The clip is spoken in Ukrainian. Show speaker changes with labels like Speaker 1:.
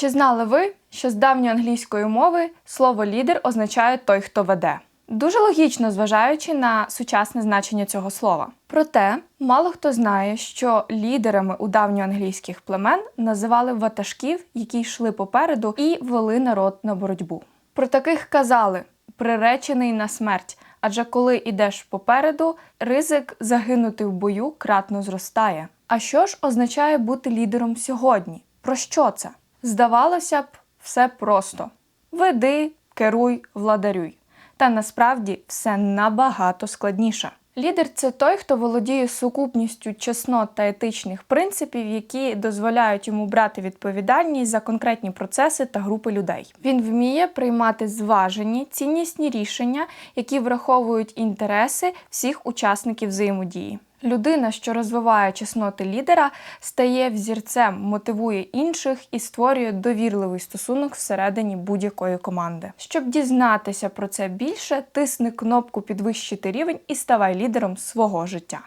Speaker 1: Чи знали ви, що з давньоанглійської мови слово лідер означає той, хто веде? Дуже логічно, зважаючи на сучасне значення цього слова. Проте мало хто знає, що лідерами у давньоанглійських племен називали ватажків, які йшли попереду і вели народ на боротьбу. Про таких казали приречений на смерть. Адже коли йдеш попереду, ризик загинути в бою кратно зростає. А що ж означає бути лідером сьогодні? Про що це? Здавалося б, все просто: веди, керуй, владарюй. Та насправді все набагато складніше. Лідер це той, хто володіє сукупністю чеснот та етичних принципів, які дозволяють йому брати відповідальність за конкретні процеси та групи людей. Він вміє приймати зважені, ціннісні рішення, які враховують інтереси всіх учасників взаємодії. Людина, що розвиває чесноти лідера, стає взірцем, мотивує інших і створює довірливий стосунок всередині будь-якої команди. Щоб дізнатися про це більше, тисни кнопку Підвищити рівень і ставай лідером свого життя.